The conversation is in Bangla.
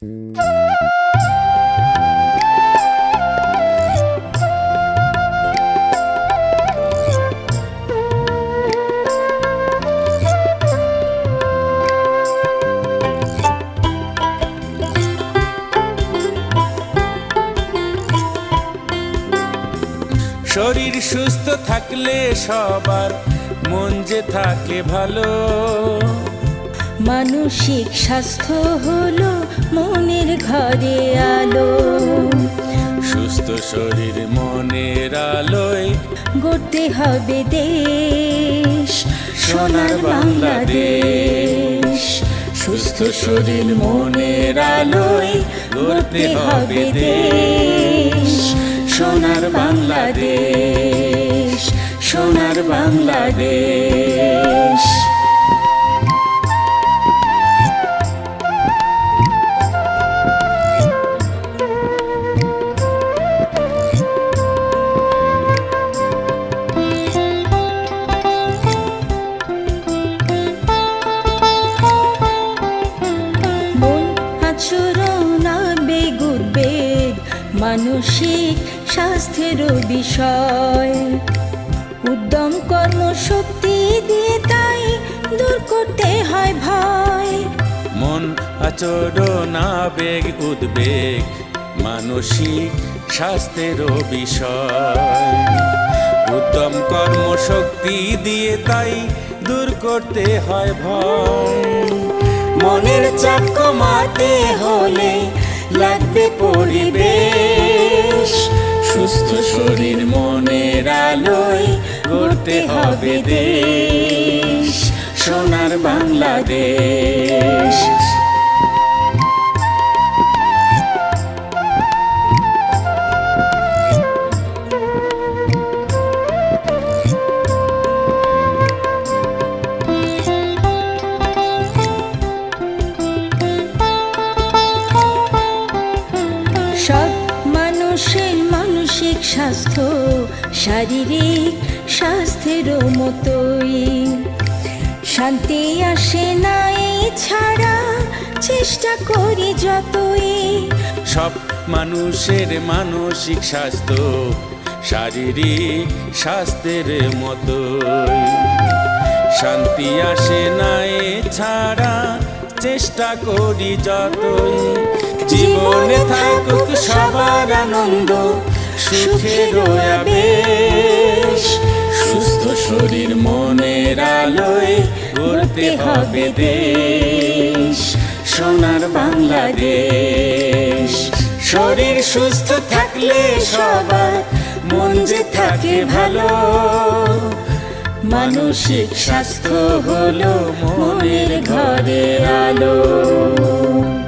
শরীর সুস্থ থাকলে সবার মন যে থাকে ভালো। মানসিক স্বাস্থ্য হলো ঘরে আলো। সুস্থ শরীর মনের আলোয় গড়তে হবে দেশ সোনার বাংলাদেশ। সুস্থ শরীর মনের আলোয় গড়তে হবে দেশ সোনার বাংলাদেশ। সোনার বাংলাদেশ। মানসিক স্বাস্থ্যের বিষয়। উদ্যম কর্মশক্তি দিয়ে তাই দূর করতে হয় ভয়। মন আচরণ আবেগ উদ্বেগ, মানসিক স্বাস্থ্যেরও বিষয়। উত্তম কর্মশক্তি দিয়ে তাই দূর করতে হয় ভয়। মনের চাপ কমাতে হলে লাগবে পরিবেশ। সুস্থ শরীর মনের আলোয় করতে হবে দেশ সোনার বাংলাদেশ। সব মানুষের মানসিক স্বাস্থ্য শারীরিক স্বাস্থ্যের মতোই। শান্তি আসে না এই ছাড়া চেষ্টা করি যতই। সব মানুষের মানসিক স্বাস্থ্য শারীরিক স্বাস্থ্যের মতোই। শান্তি আসে না এ ছাড়া চেষ্টা করি যতই। জীবনে থাকুক সবার আনন্দ। সুখের আবেশ। সুস্থ শরীর মনের আলোয় গড়তে হবে দেশ। সোনার বাংলাদেশ। শরীর সুস্থ থাকলে সবার মন যে থাকে ভালো। মানসিক স্বাস্থ্য হলো মনের ঘরে আলো।